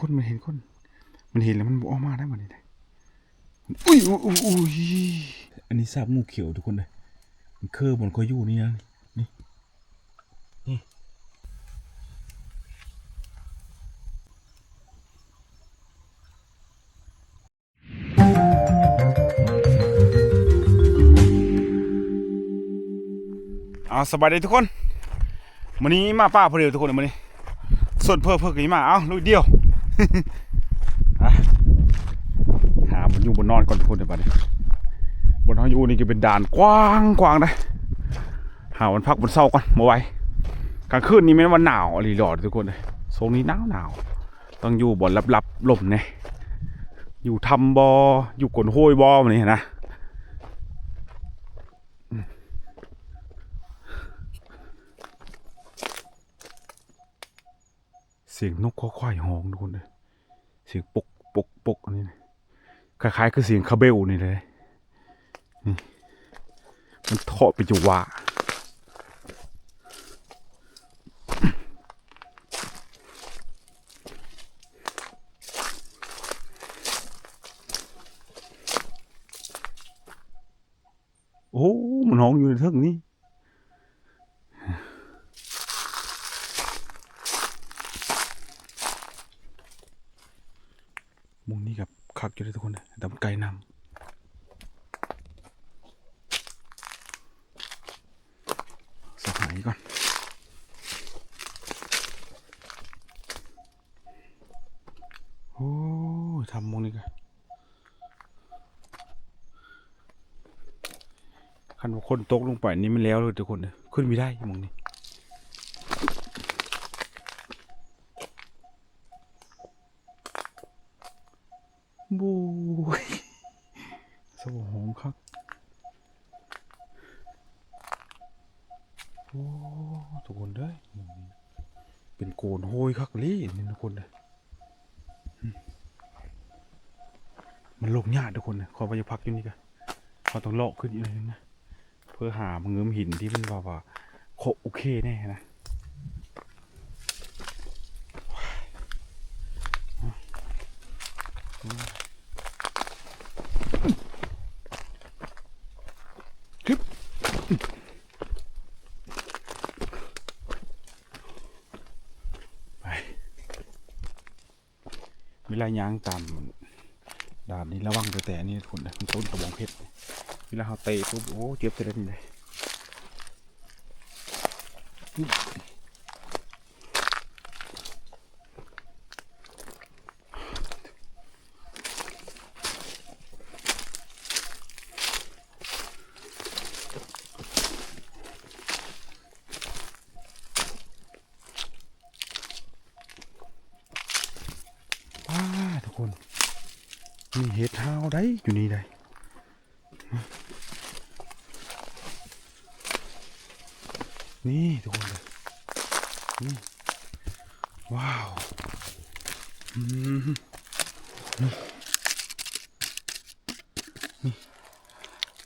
คนมันเห็นคน มันเห็นแล้วมันบ่ออกมาได้หมดเลยอุ้ยอุ้ยอุ้ยอุ้ยอันนี้ซาบหมูเขียวทุกคนเลยมันเคอบนคอยอยู่นี่นะนี่นี่เอาสบายดีทุกคนวันนี้มาป้าพอดีทุกคนวันนี้ส่วนเพิ่มเพิ่มกี่มาเอาลูกเดียว หาบนอยู่บนนอนก่อนทุกคนเดี๋ยวบัดนี้บนห้องอยู่นี่จะเป็นด่านกว้างกว้างนะหาวันพักบนเสาก่อนมาไว้กลางคืนนี้แม้วันหนาวอะไรหลอดทุกคนเลยโซนนี้หนาวหนาวต้องอยู่บนลับๆลมเนี่ยอยู่ทำบออยู่กลนห้วยบอมันนี่นะ เสียงนกค่อยๆฮ้องทุกคนเลยเสียงปกปกปกอันนี้นะคล้ายๆคือเสียงคาเบลนี่เลยนี่มันเทาะไปจังหวะโอ้ มันห้องอยู่ในเทิงนี้ มุมนี้กับคักอยู่เลยทุกคนเลยดำไกลนำสหายก่อน โอ้ยทำมุมนี้กัน คันคนตกลงไปนี่มันแล้วเลยทุกคนเลยขึ้นไม่ได้มุมนี้บูยสวองครับโอ้ทุกคนเด้ยเป็นโกนโหยคักลี่นี่ทุกคนเลยมันลงยากทุกคนเลยขอไปพักอยู่นี่กันขาต้องเลาะขึ้นอีกเลยนะ เพื่อหาเงื้อมหินที่มันว่าว่าโคโอเคแน่นะไปเวลาย่างตามด่านนี้ระวังแต่แต่นี่ทุกคนนะมันต้นกระบองเพชร เวลาเขาเตะปุ๊บโอ้เจ็บเสร็จแล้วนี่เลยว้าทุกคน มีเห็ดห้าวได้อยู่นี่ได้ นี่ทุกคนเลยนี่ว้าวอืมนี่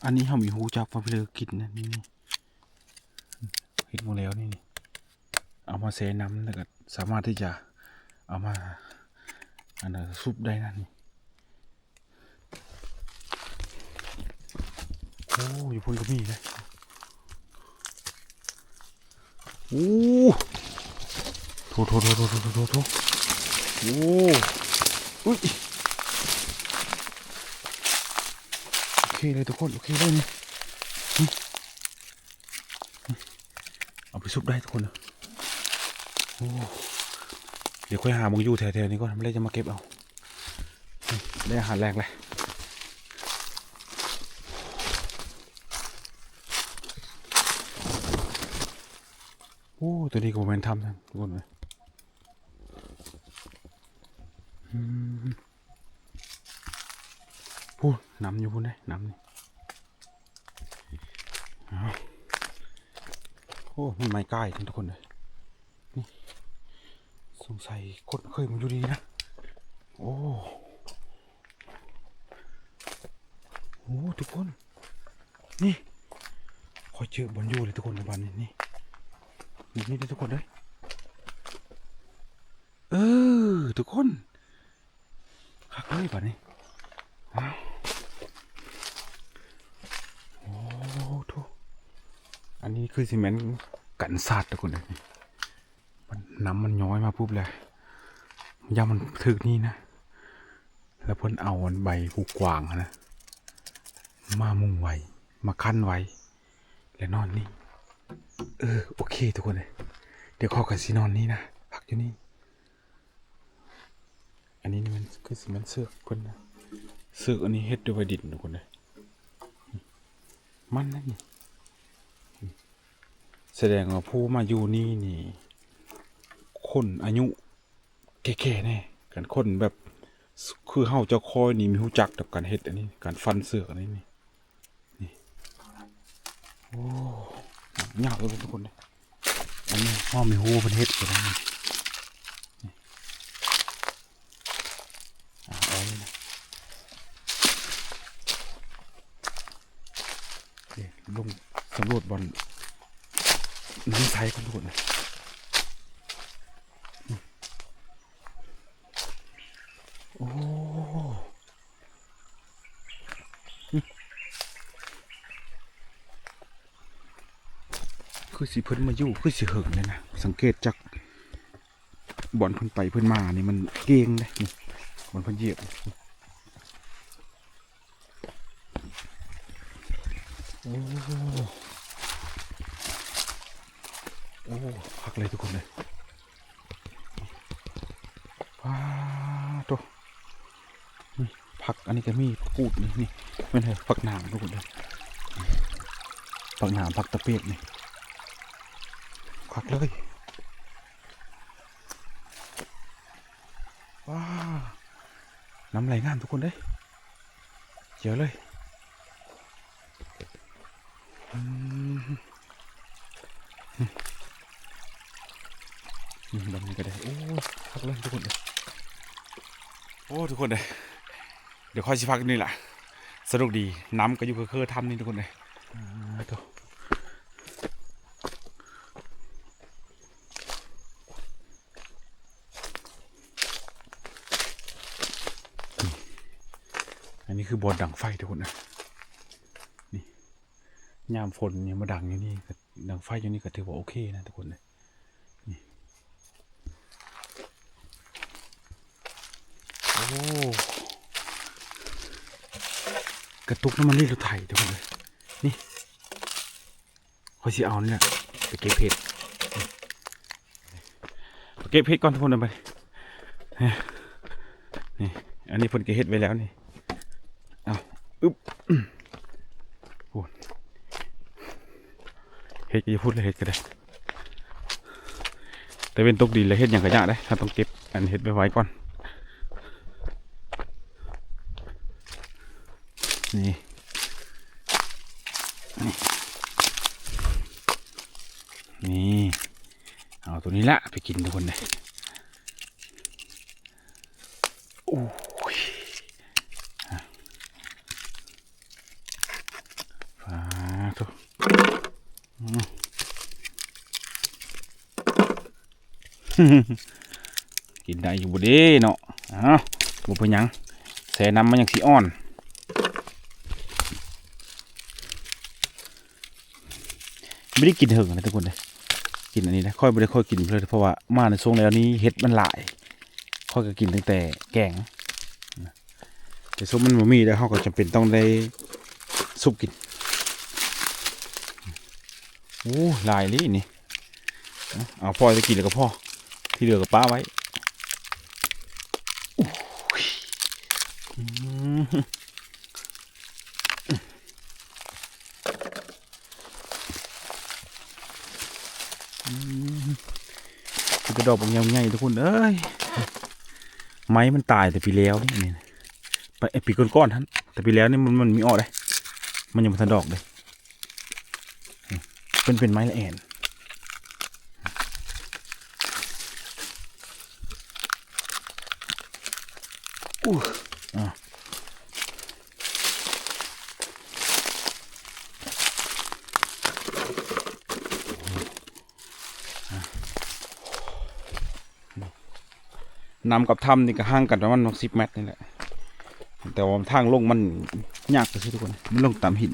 อันนี้เขามีหูจักพระเพลือกินนะนี่นี่เห็ดหมดแล้วนี่นี่เอามาเซน้ำแล้วก็สามารถที่จะเอามาอันนั้นซุปได้นั่นนี่โอ้ยู่พุ่นก็มีเลย โอ้โถโถโถโถโถโถโถโอ้อุ้ยโอเคเลยทุกคน โอเคเลยนี่นี่นี่เอาไปซุปได้ทุกคนนะโอ้เดี๋ยวค่อยหามึงอยู่แถวๆนี้ก่อนไม่ได้จะมาเก็บเอาได้อาหารแรงเลย ตัวนี้ก็เป็นทำนทุกคนเลยพูดน้ำอยู่พูดได้น้ำนี่เอาโอ้มีไม้ใกล้ทุกคนเลยนี่สงสัยคนเคยมาอยู่ดีนะ โอ้โหทุกคน นี่คอยเจอบอลอยู่เลยทุกคนในบ้านนี้นี่ นี่นี่เลยทุกคนเลยเออ ทุกคนคักเลยป่ะนี่อ้โอ้โถอันนี้คือซีเมนต์กันสัตว์ทุกคนเลยมันน้ำมันย้อยมาปุ๊บเลยยามันถึกนี่นะ แล้วเพิ่นเอาใบผูกกวางนะ มามุ่งไว้ มาขั้นไว้ แล้วนอนนี่ เออโอเคทุกคนเลยเดี๋ยวขอกันสินอนนี่นะพักอยู่นี่ อันนี้นี่มันคือสิมันเสือกเพิ่นนะเสือกอันนี้เฮ็ดด้วยไวดินทุกคนเลยมันนั่นนี่แสดงว่าผู้มาอยู่นี่นี่ คนอายุแก่ๆแน่กันคนแบบคือเฮาเจะคอยนี่มีหูจักกับการเฮ็ดอันนี้ การฟันเสือกอันนี้นี่นี่โอ้ ยาเลยทุกคนเลยอันนี้พ่อมีหูเป็นเฮ็ดไปแล้วนี่นี่อะเอาเลยนะโอเคลงสำรวจบอลน้ำใสกันทุกคนนะอืมโอ้ คือ สิเพิ่นมาอยู่คือสิเหิงเลยนะสังเกตจากบ่อนเพิ่นไปเพิ่นมานี่มันเก่งเลยบ่อนเพิ่นเหยียบโอ้โอ้พักเลยทุกคนเลยว้าตัวนี่ผักอันนี้ก็มีผักกูดนี่นี่ไม่ใช่ผักหนามทุกคนเลยผักหนามผักตะเปียกนี่ ควักเลยว้าน้ำไหลงามทุกคนเลยเยอะเลยอืมอืมแบบนี้ก็ได้ โอ้พักเลยทุกคนเลยโอ้ ทุกคนเลยเดี๋ยวค่อยชิพักนี่แหละสนุกดี น้ำก็อยู่เคอๆทำนี่ทุกคนเลยอ่า นี้คือบอลดังไฟทุกคนนะนี่ยามฝนยังมาดังอยู่นี่ดังไฟอยู่นี่ก็ถือว่าโอเคนะทุกคนเลยนี่โอ้กระตุกน้ำมันนี่รถไถทุกคนเลยนี่คอยสิเอาเนี่ยไปเก็บเพชรนี่ไปเก็บเพชรก่อนทุกคนเลยไปนี่อันนี้เพิ่นเก็บเฮ็ดไว้แล้วนี่ เอาอึ๊บอืมโอ้ย กจะพูดเลยเห็ดก็ได้ แต่เป็นตกดินเลยเห็ดอย่างกระยะได้ถ้าต้องเก็บอันเห็ดไว้ไว้ก่อนนี่นี่นี่ เอาตัวนี้ละไปกินทุกคนเลยโอ้ย ฟ้าทุอืม กินได้อยู่บ่เด้เนาะอ้าวบ่เป็นหยังแสน้ำมันยังสีอ่อนไม่ได้กินเหิงนะทุกคนเลยกินอันนี้นะค่อยไม่ได้ค่อยกินเลยเพราะว่ามาในช่วงแล้วนี้เห็ดมันหลายค่อยก็กินตั้งแต่แกงแต่ซุปมันบ่มีแล้วเขาก็จำเป็นต้องได้ซุปกินโอ้ลายลี่นี่เอาเอาพ่อจะกินแล้วก็พ่อ ที่เหลือก็ป้าไว้ถือกระดอกบางอย่างใหญ่ทุกคน เอ้ย ไม้มันตายแต่ปีแล้วนี่ไปไอ้ปีก้อนๆท่านแต่ปีแล้วนี่มันมันมีออกเลยมันยังไม่ทันดอกเลย เป็นเป็นไม้ละแอน อู้อะนำกับถ้ำนี่ก็ห่างกันประมาณสิบเมตรนี่แหละแต่ว่าทางลงมันยากไปทุกคน มันลงตามหิน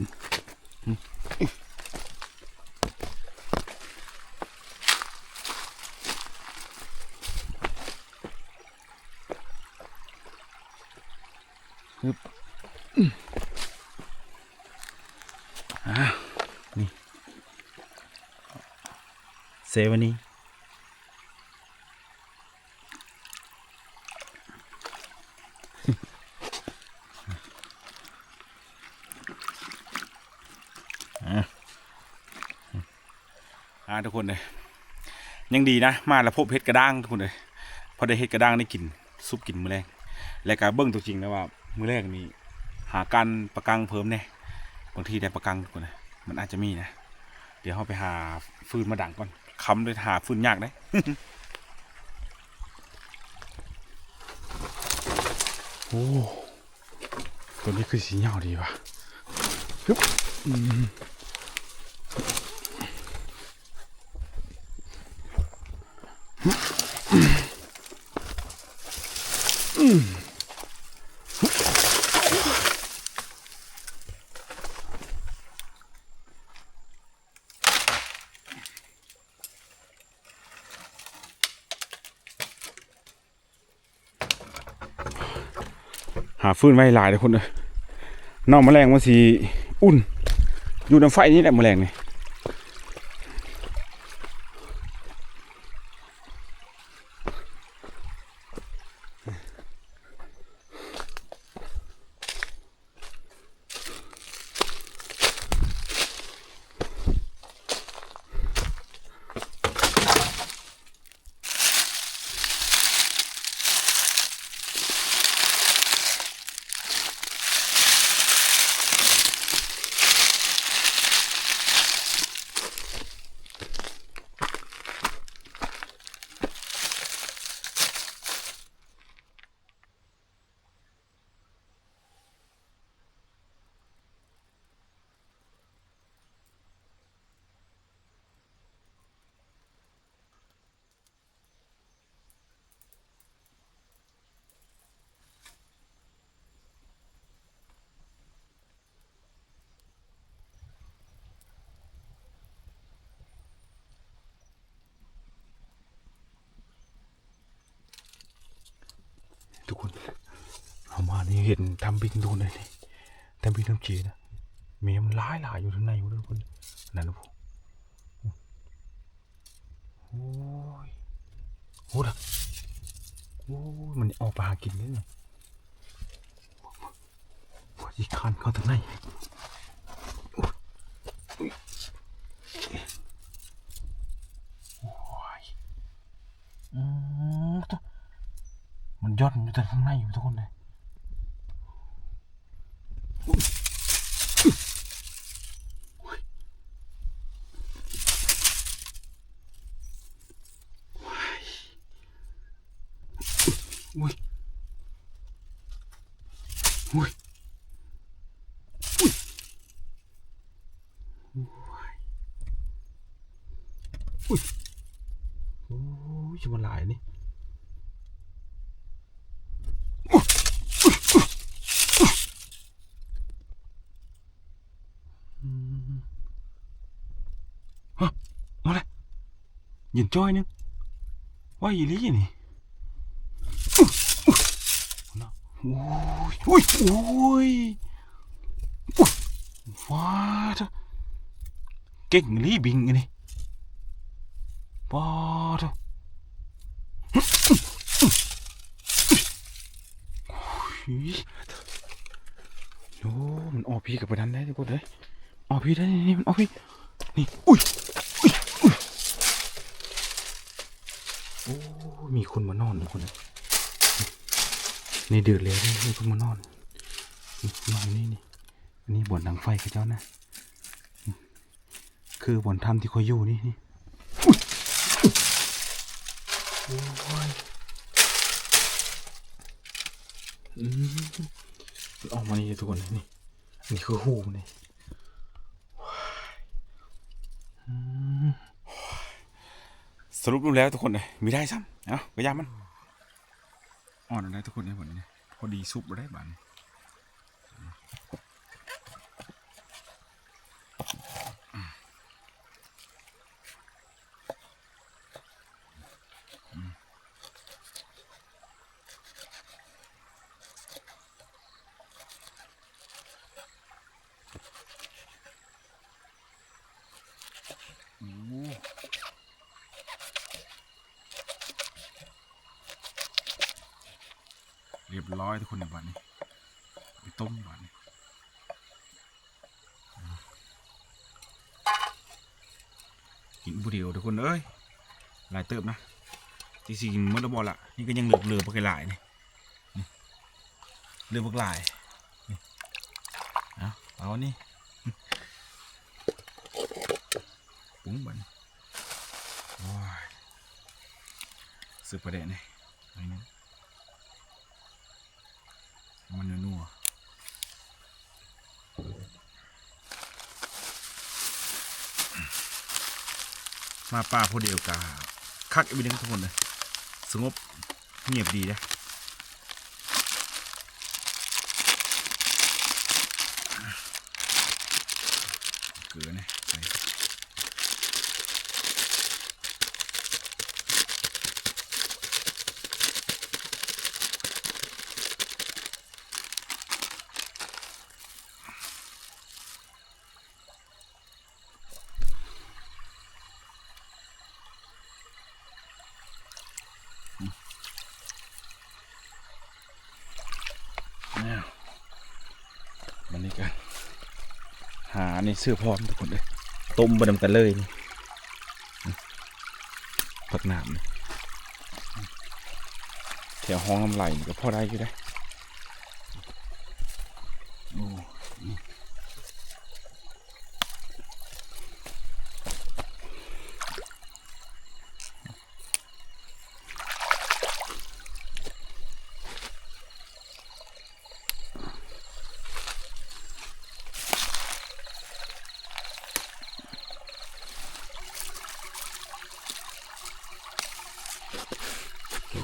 ฮึบอืมอะ นี่เซวันนี้อ่าทุกคนเลยยังดีนะ มาแล้วพบเห็ดกระด้างทุกคนเลยพอได้เห็ดกระด้างได้กินซุปกินมือแรงและการเบิ้งตัวจริงนะว่ามือแรกนี่ หาการประกังเพิ่มเนี่ยบางทีได้ประกังทุกคนะมันอาจจะมีนะ เดี๋ยวเราไปหาฟืนมาดังก่อนค้ำด้วยหาฟืนยากได้โอ้ตัวนี้คือสีเหยาดีว่ะฮึบ ฟื้นไว้หลายเลยคนเลยนอกแมลงมันสีอุ่น อยู่น้ำไฟนี่แหละแมลงนี่ นี่เห็นทำบินดูเลยนี่ทำบินทำจีนะเมียมันร้ายหลายอยู่ข้างในอยู่ทุกคนนั่นนะพวกโอ้ยโอ้ดโอ้ยมันออกไปหากินนี่ไงว่าจีคันเข้าทางในโอ้ยโอ้ยอืมตัวมันย่อนอยู่แต่ข้างในอยู่ทุกคนเลยอุ้ยอุ้ยอุ้ยโอ้ยจะมาหลายนี่ ฮะมาเลย ยินจ้อยนึงว่าอีหลี่นี่นะโอ้ยโอ้ยโอ้ยโอ้ยว้าเถอะเก่งลี่บิงอันนี่ว้าเถอะโอ้ยมันออกพี่กับประดันได้ทุกคนเลยออกพี่ได้นี่มันออกพี่นี่อุ้ยอุ้ยอุ้ย โอ้ มีคนมานอนทุกคนนะนี่เดือดเลยนี่มีคนมานอนนอนนี่นี่อันนี้บ่อนดังไฟกับเจ้านะ คือบ่อนถ้ำที่เขาอยู่นี่นี่อุ๊ยอุ๊ยโอ้ยอืมออกมานี่ทุกคนนี่อันนี้คือหูนี่ สรุปดูแล้วทุกคนเลยมีได้ซ้ำเอ้าก็ยามันอ่อนได้ทุกคนเนี่ยหมดเนี่ยพอดีซุปได้บาน เรียบร้อยทุกคนในบ้านนี้ไปต้มบ้านนี้กินบุเดียวทุกคนเอ้ย หลายเติบนะจริงๆมันระบอลละนี่ก็ยังเหลือเหลือพวกหลายนี่เหลือพวกหลายเอาเอานี่ปุ้งบันโอ้ยสืบประเด็นนี่ไอ้นี่มันนัวมาป่าพอเดียวกา คักอีกนึงทุกคนเลยสงบเงียบดีนะเกลือนะใส่ กัน หาในเสื้อพร้อมทุกคนเลยต้มบะดำกันเลยนี่ผักหนามนี่แถวห้องลำไหลก็พอได้อยู่ได้โอ้นี่โอเค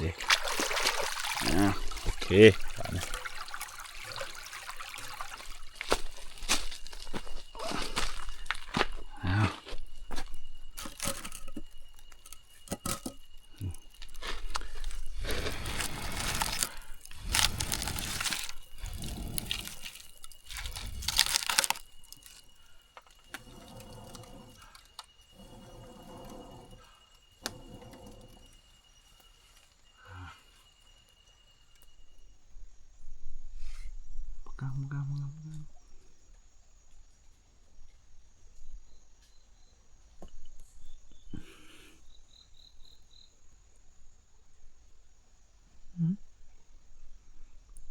อ่าโอเคไปนะอ้าวกำกำกำกำ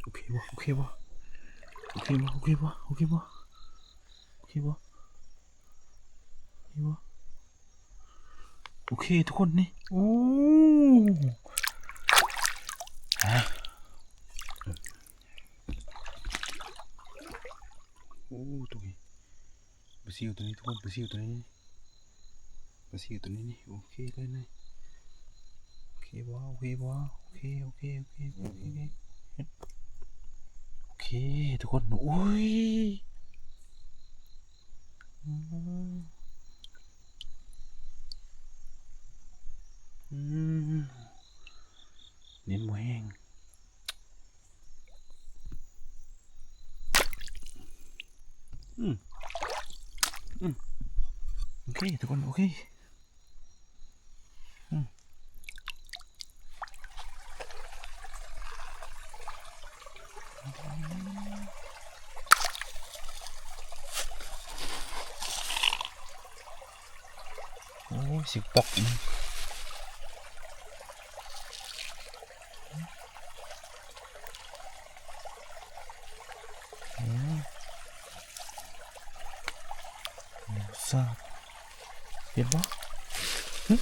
โอเควะโอเควะโอเควะโอเควะโอเควะโอเควะโอเควะโอเค ทุกคนนี่โอ้ฮะโอ้ตัวนี้ปลาซิวตัวนี้ทุกคนปลาซิวตัวนี้ปลาซิวตัวนี้นี่โอเคเลยนะโอเคว้าโอเคว้าโอเคโอเคโอเคโอเคโอเคโอเคทุกคนโอ้ย อืมอืมเน้นหมูแห้งโอเคทุกคนโอเคอืมโอ้ยสิปอกนี่อืมหมูสับ เห็นปะหึ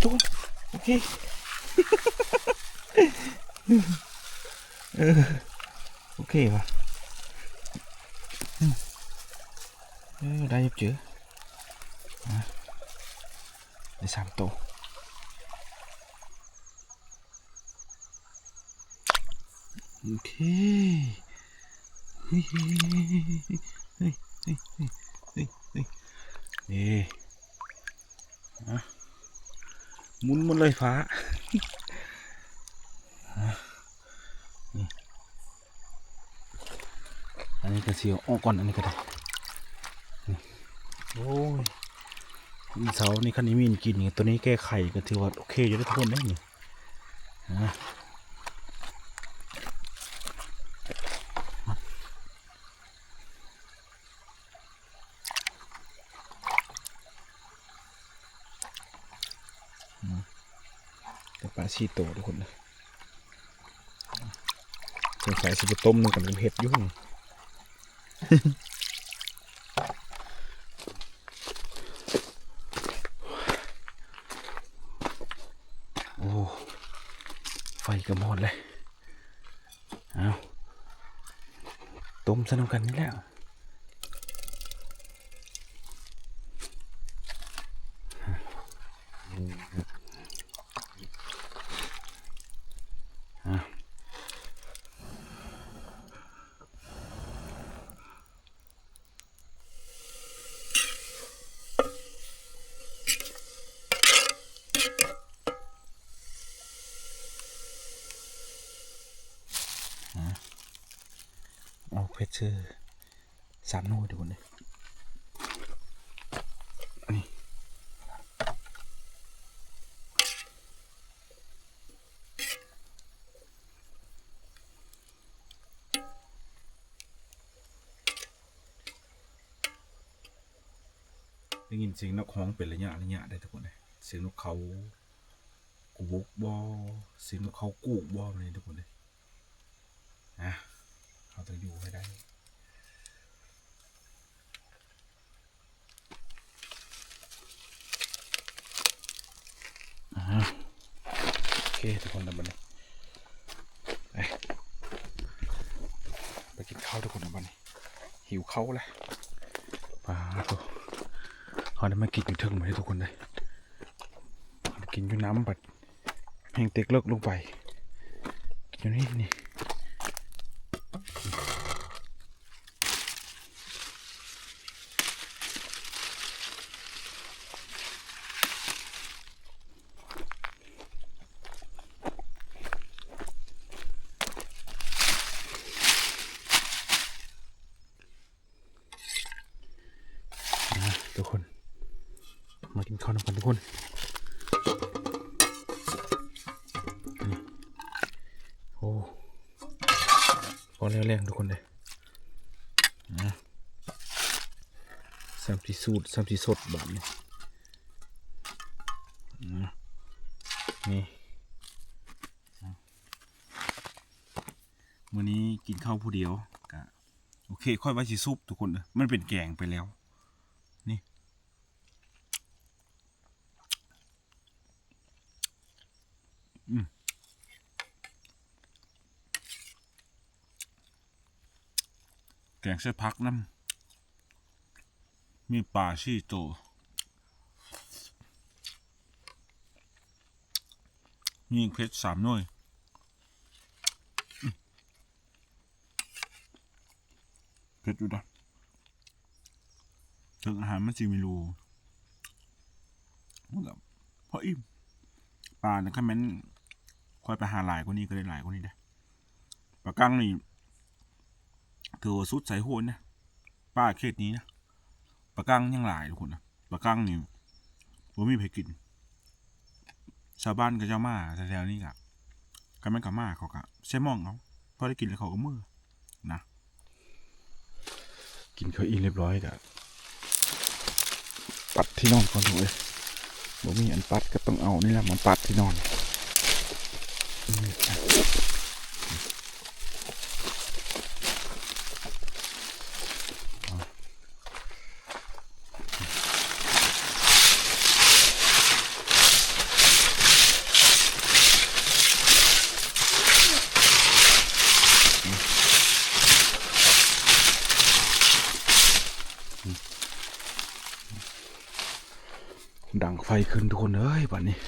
โอเคทุกคนโอเคเออโอเคว่ะอืมเออได้ยับเจออะได้สามตัวโอเคโอเค เฮ้ยเฮ้ยเฮ้ยเฮ้ยเฮ้ยเฮ้ยเฮ้ยนี่อะหมุนหมดเลยฟ้าอะนี่ อันนี้ก็เสียวออกก่อนอันนี้ก็ได้นี่โอ้ยอีเสานี่คันนี้มีนกินนี่ตัวนี้แก้ไขก็ถือว่าโอเคอยู่ได้ทุกคนได้นี่อะแต่ปลาชีโตทุกคนเลยสงสัยสิไปต้มนึงกับเป็นเห็ดอยุ่ง โอ้ไฟก็หมดเลย เอาต้มสนุกกันนี่แล้วเอาเพ ชื่อสามโน่ทุกคนเลยนี่ได้ยินเสียงนกฮ้องเป็นระยะระยะได้ทุกคนเลยเสียงนกเขากูกบอเสียงนกเขากูกบอเลยทุกคนเลยนะเราต้องอยู่ให้ได้ อ่าโอ เคทุกคนนะบันนี้ไปกินข้าวทุกคนนะบันนี้ หิวข้าวแล้วปลาตัวเขาได้มากินอยู่เทิงมาให้ทุกคนเลยเขาได้กินอยู่น้ำบัดแห่งเต็กเลิกลงไปกินอยู่นี่นี่ นะทุกคน มากินข้าวนำกันทุกคนนี่โอ้พอแล้วแรงทุกคนเลยนะ สามสีสูตรสามสีสดแบบนี้นะนี่วันนี้กินข้าวผู้เดียวกะโอเค ค่อยไว้สีซุปทุกคนเลยมันเป็นแกงไปแล้ว นี่ อืมแกงเส้นพักน้ำ มีปลาชี่โตมีเพชรสามหน่วยเพชรอยู่นะถึงอาหารมันจีมีรูมันกับพออิ่มปลาเนี่ยคันแม้นค่อยไปหาหลายกว่านี้ก็ได้หลายกว่านี้ได้ปลากังนี่ถือว่าสุดใส่โหนนะป้าเขตนี้นะ ปลากั้งยังหลายทุกคนนะปลากั้งนี่ว่ามีเพกิน ชาวบ้านก็เจ้ามาแถวๆนี้กะกันแม่นกับมาเขากะใช้มองเขาพอได้กินแล้วเขาก็มือนะ กินเขาอิ่มเรียบร้อยกะปัดที่นอนก่อนเลยบ่มีอันปัดก็ต้องเอานี่แหละมันปัดที่นอนางไฟขึ้นทุกคนเอ้ยวันนี้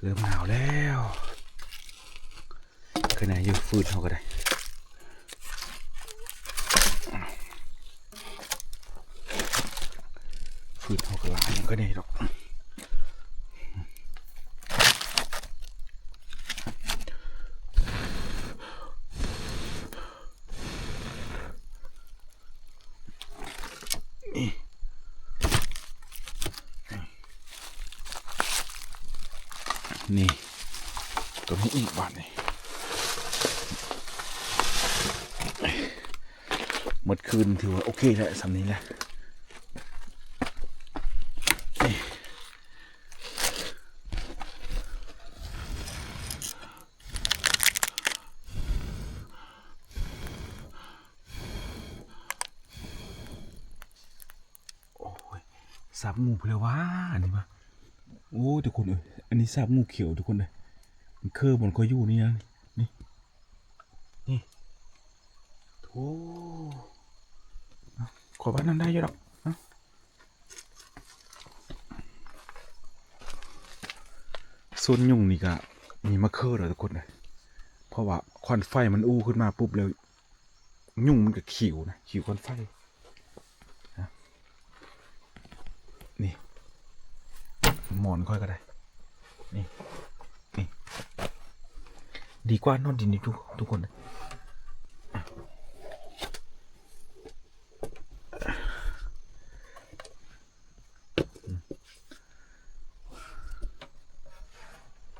เริ่มหนาวแล้วขนาดอยู่ฟืดเท่าก็ได้ฟืดเท่าก็หลายก็ได้หรอก คืนถือว่าโอเคแล้วสำนี้แหละโอ้ยสับงูเพลว่าอันนี้มาโอ้ทุกคนเอ้ยอันนี้สับงูเขียวทุกคนเลยมันเคอร์บนก็อยู่นี่นะนี่นี่โอ้ อาขอบ้านั้นได้อยู่หรอกส่วนยุงนี่ก็มีมะเขือเหรอทุกคนเลยเพราะว่าควันไฟมันอู้ขึ้นมาปุ๊บแล้วยุ่งมันก็ขิวนะขิวควันไฟนี่หมอนค่อยก็ได้ นี่นี่ดีกว่านอนดินนี่ทุกทุกคนเล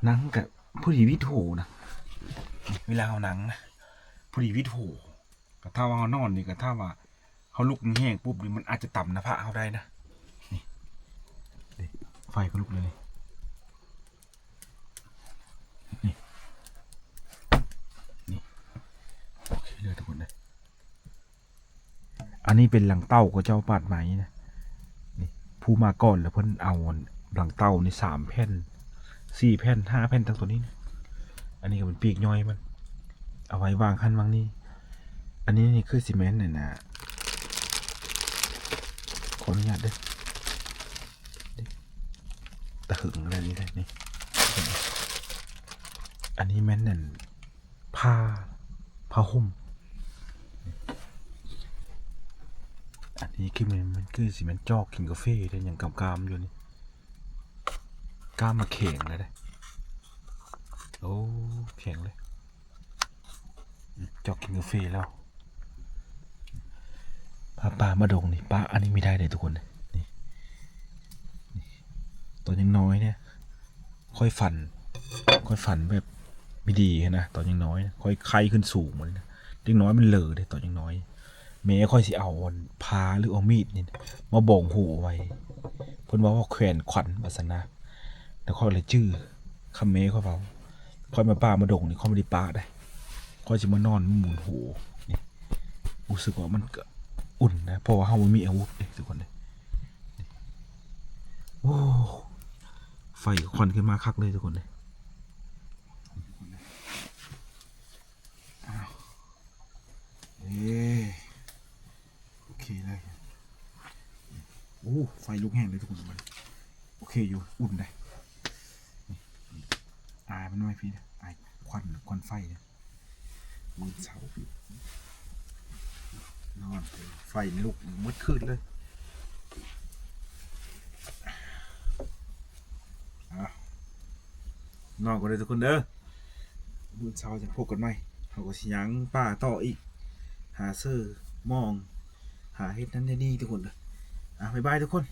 หนังกับผู้ดีวิถูนะเวลาเอาหนังนะผู้ดีวิถูก็ถ้าว่าเขานอนนี่ก็ถ้าว่าเขาลุกแห้งปุ๊บนี่มันอาจจะต่ำนะพระเขาได้นะนี่ไฟก็ลุกเลยนี่นี่โอเคเลยทุกคนเลยอันนี้เป็นหลังเต้าก็เจ้าปาดไหมนะนี่ผู้มาก่อนแล้วเพิ่นเอาหลังเต้านี่สามแผ่น สี่แผ่นห้าแผ่นทั้งตัวนี้นะอันนี้ก็เป็นปีกย่อยมัน เอาไว้วางขั้นวางนี่อันนี้นี่คือซีเมนต์เนี่ยนะขออนุญาตเด้อนี่ตะหึงอะไรนี่ได้นี่ อันนี้แม่นนั่นผ้าผ้าห่ม อันนี้คือมันมันคือสิมันจอกกินกาแฟได้อย่างกำกามอยู่นี่ กล้ามาแข็งเลยได้โอ้แข็งเลย จอกกินกาแฟแล้วปลาปลามาดงนี่ปลาอันนี้ไม่ได้เลยทุกคนนี่ตัวยังน้อยเนี่ย ค่อยฝัน ค่อยฝันแบบไม่ดีนะตอนยังน้อย ค่อยไข้ขึ้นสูงมาเลยนะเด็กน้อยมันเหลอเลยตอนยังน้อยแม่ค่อยสิเอาพาหรือเอามีดนี่มาบ่งหูไว้เพิ่นว่าว่าแขวนขวัญบัสนะ แล้วค่อยเลยจื้อคำเมเขาเว้าค่อยมาป้ามาดงนี่ค่อยไม่ได้ป้าได้ค่อยสิมานอนหมุนหูนี่รู้สึกว่ามันก็อุ่นนะเพราะว่าเฮาบ่มีอาวุธเด้ทุกคนเลยโอ้ไฟควันขึ้นมาคักเลยทุกคนเลยโอเคเลยโอ้ไฟลุกแห้งเลยทุกคนมันโอเคอยู่อุ่นได้ อายมันไม่พี่นะอายควันควันไฟเลยมือเสานอนไฟลุกมืดขึ้นเลยนอนกันเลยทุกคนเด้อมือเช้าจะพบกันไหมเขาก็สิยังป่าต่ออีก หาเสื้อมอง หาเฮ็ดนั้นได้นี่ทุกคนเลยอะบ๊ายบายทุกคน